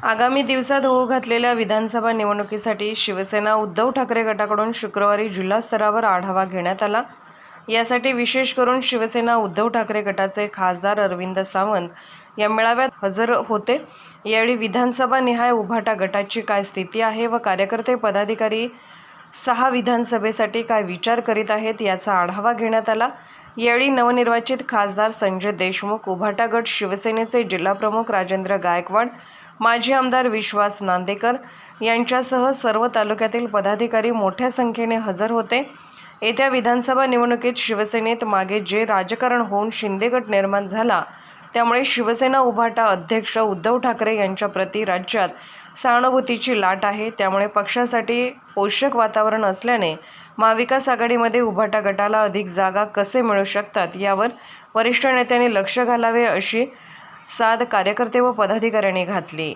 आगामी दिवसात होऊ घातलेल्या विधानसभा निवडणुकीसाठी शिवसेना उद्धव ठाकरे गटाकडून शुक्रवारी जिल्हा स्तरावर आढावा घेण्यात आला. यासाठी विशेष करून शिवसेना उद्धव ठाकरे गटाचे खासदार अरविंद सावंत या मेळाव्यात हजर होते. यावेळी विधानसभा निहाय उभाटा गटाची काय स्थिती आहे व कार्यकर्ते पदाधिकारी सहा विधानसभेसाठी काय विचार करीत आहेत याचा आढावा घेण्यात आला. यावेळी नवनिर्वाचित खासदार संजय देशमुख उभाटा गट शिवसेनेचे जिल्हाप्रमुख राजेंद्र गायकवाड माजी आमदार विश्वास नांदेकर यांच्यासह सर्व तालुक्यातील पदाधिकारी मोठ्या संख्येने हजर होते. येत्या विधानसभा निवडणुकीत शिवसेनेत मागे जे राजकारण होऊन शिंदे गट निर्माण झाला त्यामुळे शिवसेना उभाटा अध्यक्ष उद्धव ठाकरे यांच्याप्रती राज्यात सहानुभूतीची लाट आहे. त्यामुळे पक्षासाठी पोषक वातावरण असल्याने महाविकास आघाडीमध्ये उभाटा गटाला अधिक जागा कसे मिळू शकतात यावर वरिष्ठ नेत्यांनी लक्ष घालावे अशी साद कार्यकर्ते व पदाधिकाऱ्यांनी घातली.